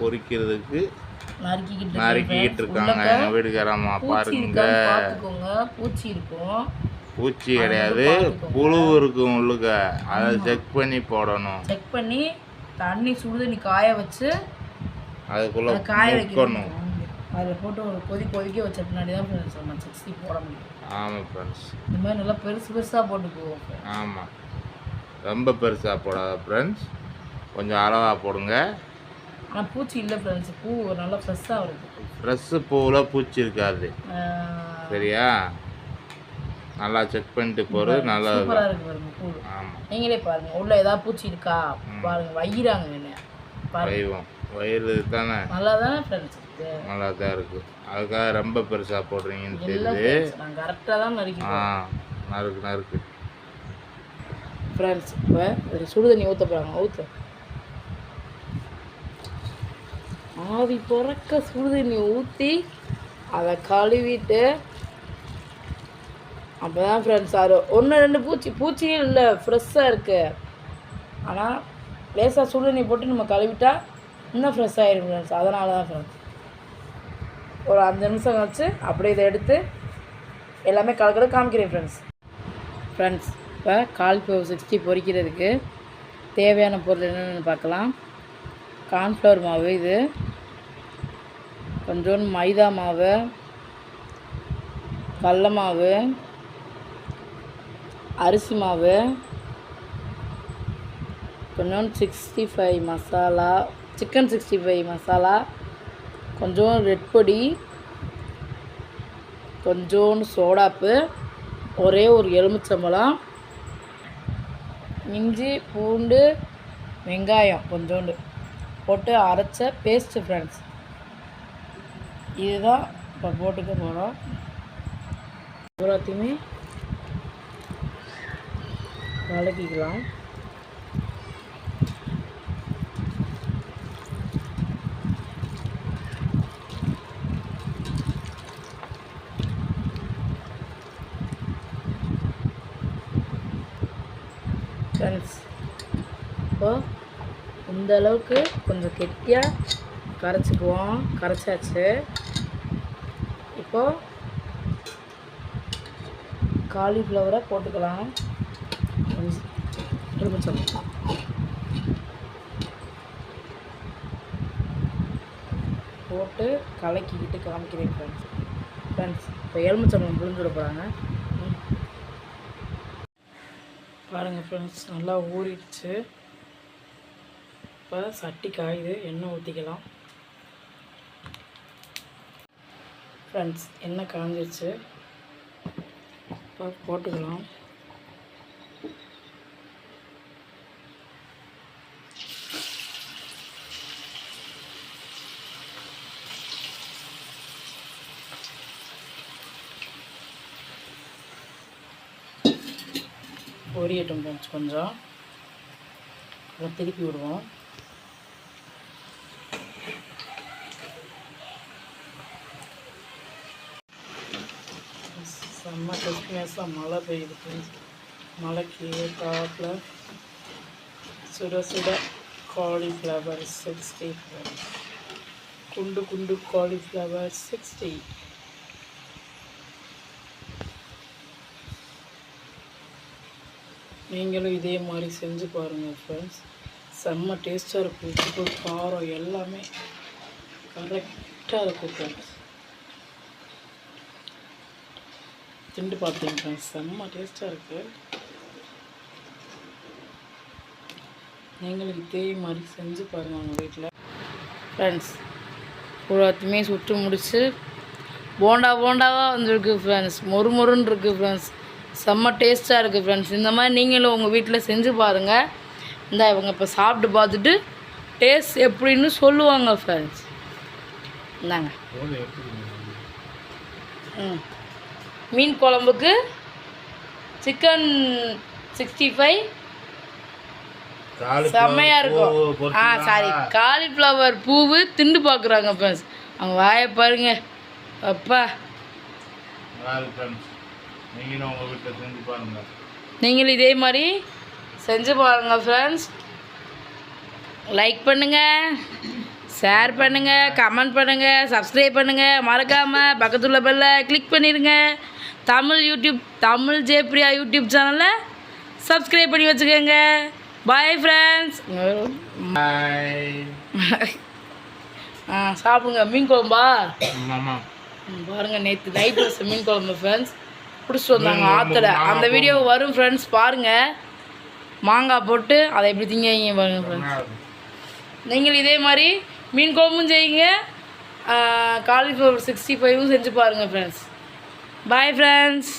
பொரிக்கிறதுக்கு நறுக்கிக்கிட்டு இருக்காங்க. எங்கள் வீட்டுக்காரம்மா பாருங்க. பூச்சி இருக்கும். பூச்சி கிடையாது. புழு இருக்கும் உள்ளுக்க. அதை செக் பண்ணி போடணும். செக் பண்ணி தண்ணி சுடுதண்ணி காய வச்சு அதுக்குள்ளே அதை காய வைக்கணும். அதில் போட்டு ஒரு கொதி கொதிக்க வச்ச பின்னாடி தான் ஃப்ரெண்ட்ஸ் நம்ம சிக்ஸ்டி போட முடியும். ஆமாம் ஃப்ரெண்ட்ஸ் இந்த மாதிரி நல்லா பெருசு பெருசாக போட்டுக்குவோம். ஆமாம் ரொம்ப பெருசாக போடாத ஃப்ரெண்ட்ஸ் கொஞ்சம் அளவாக போடுங்க. ஆனால் பூச்சி இல்லை ஃப்ரெண்ட்ஸ் பூ நல்லா ஃப்ரெஷ்ஷாக வருது ஃப்ரெஷ்ஷு பூவில் பூச்சி இருக்காது. சரியா? நல்லா செக் பண்ணிட்டு போகிற நல்லா சூப்பராக இருக்கு பாருங்க பூ. ஆமாம் நீங்களே பாருங்க. உள்ள ஏதாவது பூச்சி இருக்கா? பாருங்க வையிறாங்க என்ன வைவோம் வயிறு தானே? நல்லா தானே ஃப்ரெண்ட்ஸ் நல்லா தான் இருக்குது அதுக்காக ரொம்ப பெருசாக போடுறீங்கன்னு தெரியுது. நான் கரெக்டாக தான் ஆ நறுக்கிறேன் நறுக்கு நறுக்கு. ஃப்ரெண்ட்ஸ் இப்போ ஒரு சுடு தண்ணி ஊற்ற போகிறாங்க ஊற்று ஆவி பிறக்க சுடுதண்ணியை ஊற்றி அதை கழுவிட்டு அப்போ தான் ஃப்ரெண்ட்ஸ் அது ஒன்று ரெண்டு பூச்சி பூச்சியே இல்லை ஃப்ரெஷ்ஷாக இருக்குது ஆனால் லேசாக சுடு தண்ணி போட்டு நம்ம கழுவிட்டா இன்னும் ஃப்ரெஷ் ஃப்ரெண்ட்ஸ் அதனால தான் ஃப்ரெண்ட்ஸ் ஒரு அஞ்சு நிமிஷம் கழிச்சு அப்படியே இதை எடுத்து எல்லாமே கலக்கட காமிக்கிறேன் ஃப்ரெண்ட்ஸ் ஃப்ரெண்ட்ஸ் இப்போ கால்ஃப்ளவர் சிக்ஸ்டி பொரிக்கிறதுக்கு தேவையான பொருள் என்னென்னு பார்க்கலாம். கார்ன்ஃப்ளவர் மாவு இது. கொஞ்சோண்டு மைதா மாவு கடல மாவு அரிசி மாவு கொஞ்சோண்டு sixty five masala chicken sixty five masala கொஞ்சம் ரெட் பொடி கொஞ்சோண்டு சோடாப்பு ஒரே ஒரு எலுமிச்சம்பழம் இஞ்சி பூண்டு வெங்காயம் கொஞ்சோண்டு போட்டு அரைச்ச பேஸ்ட்டு ஃப்ரெண்ட்ஸ் இதுதான் இப்போ போட்டுக்க போகிறோம். எல்லாத்தையுமே கலக்கிக்கலாம் ஃப்ரெண்ட்ஸ் இப்போ இந்த அளவுக்கு கொஞ்சம் கெட்டியாக கரைச்சிக்குவோம். கரைச்சாச்சு. இப்போ காலிஃப்ளவரை போட்டுக்கலாம். கொஞ்சம் போட்டு கலக்கிக்கிட்டு காமிக்கிறேன் ஃப்ரெண்ட்ஸ் ஃப்ரெண்ட்ஸ் இப்போ எலுமிச்சம்பழம் புழிஞ்சு போகிறாங்க பாருங்கள் ஃப்ரெண்ட்ஸ் நல்லா ஊறிடுச்சு. இப்போ சட்டி காயுது எண்ணெய் ஊற்றிக்கலாம் ஃப்ரெண்ட்ஸ் என்ன காஞ்சிருச்சு இப்போ போட்டுக்கலாம். பொரியட்டும் ஃப்ரெண்ட்ஸ் கொஞ்சம். அதை திருப்பி விடுவோம். செம்ம கிறிஸ்மஸாக மழை பெய்யுது மழைக்கு டாப்பில் சுட சுட காலிஃப்ளவர் சிக்ஸ்டி குண்டு குண்டு காலிஃப்ளவர் சிக்ஸ்டி நீங்களும் இதே மாதிரி செஞ்சு பாருங்கள் ஃப்ரெண்ட்ஸ் செம்ம டேஸ்ட்டாக இருக்கும். உப்பு காரம் எல்லாமே கரெக்டாக இருக்கும் ஃப்ரெண்ட்ஸ் திண்டு ஃப்ரெண்ட்ஸ் செம்ம டேஸ்ட்டாக இருக்குது நீங்களும் இதே மாதிரி செஞ்சு பாருங்கள் உங்கள் வீட்டில் ஃப்ரெண்ட்ஸ் எல்லாத்தையுமே சுட்டு முடிச்சு போண்டா போண்டாவாக வந்திருக்கு ஃப்ரெண்ட்ஸ் மொறு மொறுன்னு இருக்குது ஃப்ரெண்ட்ஸ் செம்ம டேஸ்ட்டாக இருக்குது ஃப்ரெண்ட்ஸ் இந்த மாதிரி நீங்களும் உங்கள் வீட்டில் செஞ்சு பாருங்கள் இந்த இவங்க இப்போ சாப்பிட்டு பார்த்துட்டு டேஸ்ட் எப்படின்னு சொல்லுவாங்க ஃப்ரெண்ட்ஸ் இந்தாங்க. ம். மீன் குழம்புக்கு சிக்கன் சிக்ஸ்டி ஃபைவ் செம்மையா இருக்கும். ஆ சாரி காலிஃப்ளவர் பூவு திண்டு பார்க்குறாங்க ஃப்ரெண்ட்ஸ் அவங்க வாயை பாருங்க. அப்பா. நீங்களும் இதே மாதிரி செஞ்சு பாருங்க ஃப்ரெண்ட்ஸ் லைக் பண்ணுங்க. ஷேர் பண்ணுங்கள் கமெண்ட் பண்ணுங்கள் சப்ஸ்கிரைப் பண்ணுங்கள் மறக்காமல் பக்கத்துல பெல்ல கிளிக் பண்ணிடுங்க. தமிழ் யூடியூப் தமிழ் ஜெயப்ரியா யூடியூப் சேனலை சப்ஸ்கிரைப் பண்ணி வச்சுக்கோங்க. பாய் ஃப்ரெண்ட்ஸ் ஆ சாப்பிடுங்க. மீன் குழம்பா? மாமா ம், பாருங்க நேற்று நைட் வச்ச மீன் குழம்பு ஃப்ரெண்ட்ஸ் பிடிச்சிட்டு வந்தாங்க ஆற்றுல அந்த வீடியோ வரும் ஃப்ரெண்ட்ஸ் பாருங்கள் மாங்காய் போட்டு அதை எப்படி திங்க பாருங்க ஃப்ரெண்ட்ஸ் நீங்கள் இதே மாதிரி மீன் குழம்பும் செய்யுங்க. காலிஃப்ளவர் சிக்ஸ்டி ஃபைவும் செஞ்சு பாருங்கள் ஃப்ரெண்ட்ஸ் பாய் ஃப்ரெண்ட்ஸ்